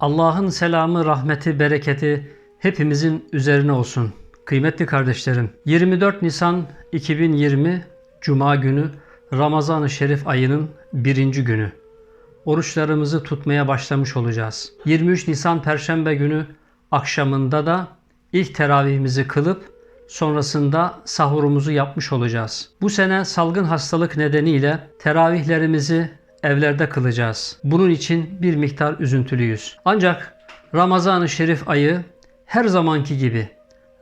Allah'ın selamı, rahmeti, bereketi hepimizin üzerine olsun. Kıymetli kardeşlerim, 24 Nisan 2020 Cuma günü Ramazan-ı Şerif ayının birinci günü. Oruçlarımızı tutmaya başlamış olacağız. 23 Nisan Perşembe günü akşamında da ilk teravihimizi kılıp sonrasında sahurumuzu yapmış olacağız. Bu sene salgın hastalık nedeniyle teravihlerimizi evlerde kılacağız. Bunun için bir miktar üzüntülüyüz. Ancak Ramazan-ı Şerif ayı her zamanki gibi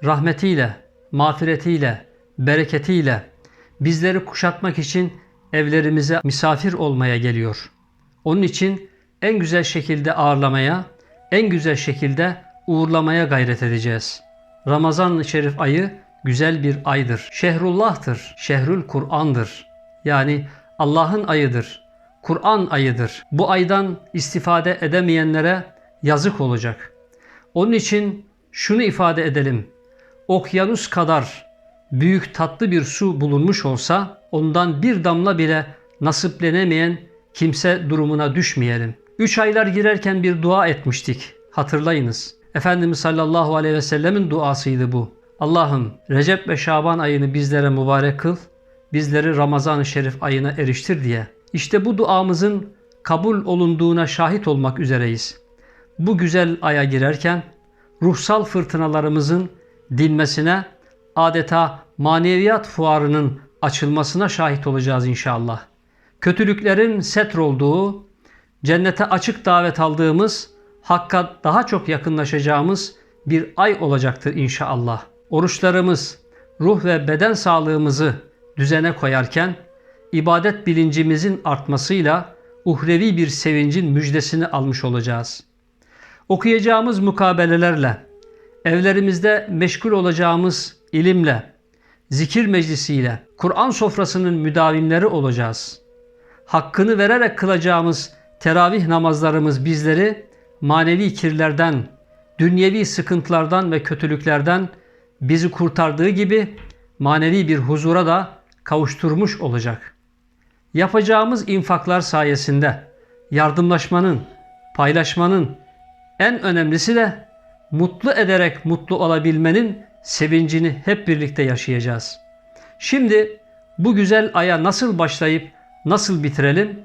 rahmetiyle, mağfiretiyle, bereketiyle bizleri kuşatmak için evlerimize misafir olmaya geliyor. Onun için en güzel şekilde ağırlamaya, en güzel şekilde uğurlamaya gayret edeceğiz. Ramazan-ı Şerif ayı güzel bir aydır. Şehrullah'tır. Şehrül Kur'an'dır. Yani Allah'ın ayıdır. Kur'an ayıdır. Bu aydan istifade edemeyenlere yazık olacak. Onun için şunu ifade edelim. Okyanus kadar büyük tatlı bir su bulunmuş olsa ondan bir damla bile nasiplenemeyen kimse durumuna düşmeyelim. Üç aylar girerken bir dua etmiştik. Hatırlayınız. Efendimiz sallallahu aleyhi ve sellemin duasıydı bu. Allah'ım Recep ve Şaban ayını bizlere mübarek kıl, bizleri Ramazan-ı Şerif ayına eriştir diye. İşte bu duamızın kabul olunduğuna şahit olmak üzereyiz. Bu güzel aya girerken ruhsal fırtınalarımızın dinmesine, adeta maneviyat fuarının açılmasına şahit olacağız inşallah. Kötülüklerin setr olduğu, cennete açık davet aldığımız, Hakka daha çok yakınlaşacağımız bir ay olacaktır inşallah. Oruçlarımız, ruh ve beden sağlığımızı düzene koyarken, ibadet bilincimizin artmasıyla uhrevi bir sevincin müjdesini almış olacağız. Okuyacağımız mukabelelerle, evlerimizde meşgul olacağımız ilimle, zikir meclisiyle, Kur'an sofrasının müdavimleri olacağız. Hakkını vererek kılacağımız teravih namazlarımız bizleri manevi kirlerden, dünyevi sıkıntılardan ve kötülüklerden bizi kurtardığı gibi manevi bir huzura da kavuşturmuş olacak. Yapacağımız infaklar sayesinde yardımlaşmanın, paylaşmanın en önemlisi de mutlu ederek mutlu olabilmenin sevincini hep birlikte yaşayacağız. Şimdi bu güzel aya nasıl başlayıp nasıl bitirelim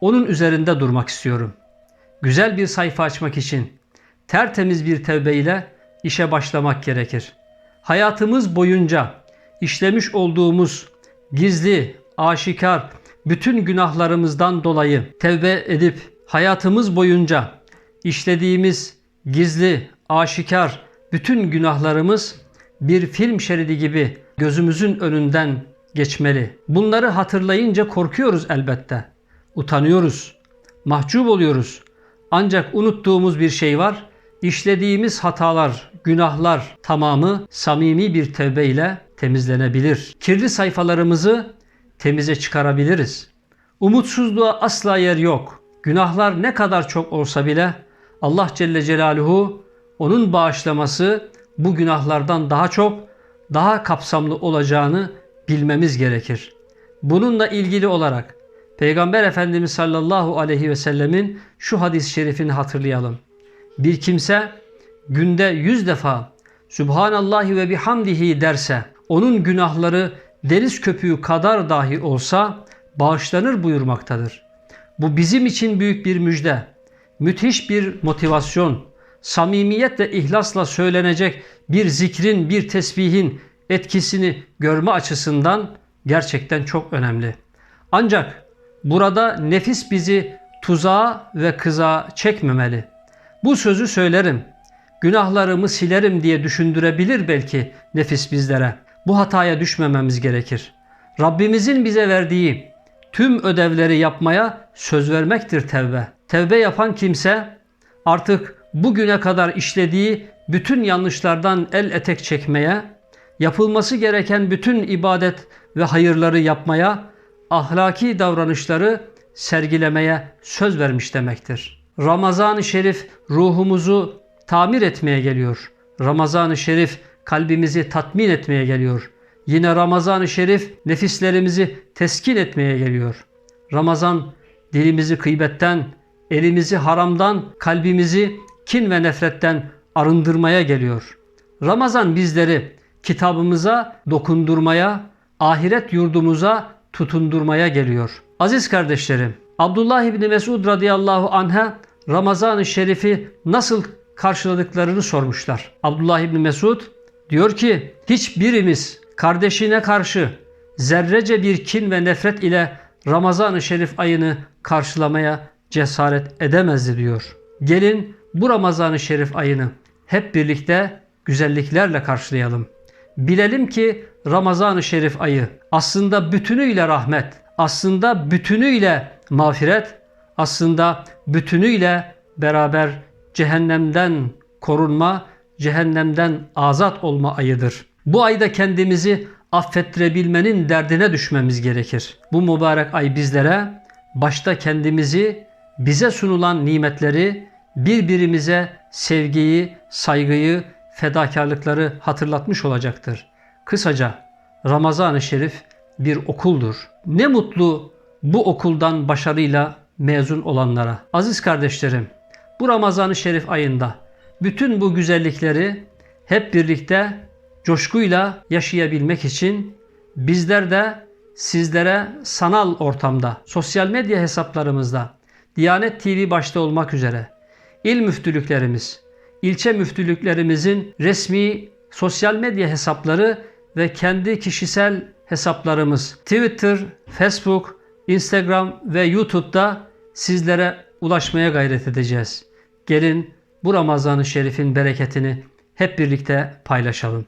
onun üzerinde durmak istiyorum. Güzel bir sayfa açmak için tertemiz bir tevbe ile işe başlamak gerekir. Hayatımız boyunca işlemiş olduğumuz gizli, aşikar bütün günahlarımızdan dolayı tevbe edip hayatımız boyunca işlediğimiz gizli, aşikar bütün günahlarımız bir film şeridi gibi gözümüzün önünden geçmeli. Bunları hatırlayınca korkuyoruz elbette. Utanıyoruz, mahcup oluyoruz. Ancak unuttuğumuz bir şey var. İşlediğimiz hatalar, günahlar tamamı samimi bir tevbe temizlenebilir. Kirli sayfalarımızı temize çıkarabiliriz. Umutsuzluğa asla yer yok. Günahlar ne kadar çok olsa bile Allah Celle Celaluhu onun bağışlaması bu günahlardan daha çok, daha kapsamlı olacağını bilmemiz gerekir. Bununla ilgili olarak Peygamber Efendimiz sallallahu aleyhi ve sellemin şu hadis-i şerifini hatırlayalım. Bir kimse günde yüz defa Subhanallahi ve bihamdihi derse onun günahları deniz köpüğü kadar dahi olsa bağışlanır buyurmaktadır. Bu bizim için büyük bir müjde, müthiş bir motivasyon, samimiyet ve ihlasla söylenecek bir zikrin, bir tesbihin etkisini görme açısından gerçekten çok önemli. Ancak burada nefis bizi tuzağa ve kıza çekmemeli. Bu sözü söylerim, günahlarımı silerim diye düşündürebilir belki nefis bizlere. Bu hataya düşmememiz gerekir. Rabbimizin bize verdiği tüm ödevleri yapmaya söz vermektir tevbe. Tevbe yapan kimse artık bugüne kadar işlediği bütün yanlışlardan el etek çekmeye, yapılması gereken bütün ibadet ve hayırları yapmaya, ahlaki davranışları sergilemeye söz vermiş demektir. Ramazan-ı Şerif ruhumuzu tamir etmeye geliyor. Ramazan-ı Şerif kalbimizi tatmin etmeye geliyor. Yine Ramazan-ı Şerif nefislerimizi teskin etmeye geliyor. Ramazan dilimizi kıybetten, elimizi haramdan, kalbimizi kin ve nefretten arındırmaya geliyor. Ramazan bizleri kitabımıza dokundurmaya, ahiret yurdumuza tutundurmaya geliyor. Aziz kardeşlerim, Abdullah İbni Mesud radıyallahu anh'a Ramazan-ı Şerif'i nasıl karşıladıklarını sormuşlar. Abdullah İbni Mesud diyor ki hiçbirimiz kardeşine karşı zerrece bir kin ve nefret ile Ramazan-ı Şerif ayını karşılamaya cesaret edemezdi diyor. Gelin bu Ramazan-ı Şerif ayını hep birlikte güzelliklerle karşılayalım. Bilelim ki Ramazan-ı Şerif ayı aslında bütünüyle rahmet, aslında bütünüyle mağfiret, aslında bütünüyle beraber cehennemden korunma, cehennemden azat olma ayıdır. Bu ayda kendimizi affettirebilmenin derdine düşmemiz gerekir. Bu mübarek ay bizlere başta kendimizi, bize sunulan nimetleri, birbirimize sevgiyi, saygıyı, fedakarlıkları hatırlatmış olacaktır. Kısaca Ramazan-ı Şerif bir okuldur. Ne mutlu bu okuldan başarıyla mezun olanlara. Aziz kardeşlerim, bu Ramazan-ı Şerif ayında bütün bu güzellikleri hep birlikte coşkuyla yaşayabilmek için bizler de sizlere sanal ortamda, sosyal medya hesaplarımızda, Diyanet TV başta olmak üzere il müftülüklerimiz, ilçe müftülüklerimizin resmi sosyal medya hesapları ve kendi kişisel hesaplarımız Twitter, Facebook, Instagram ve YouTube'da sizlere ulaşmaya gayret edeceğiz. Gelin bu Ramazan-ı Şerif'in bereketini hep birlikte paylaşalım.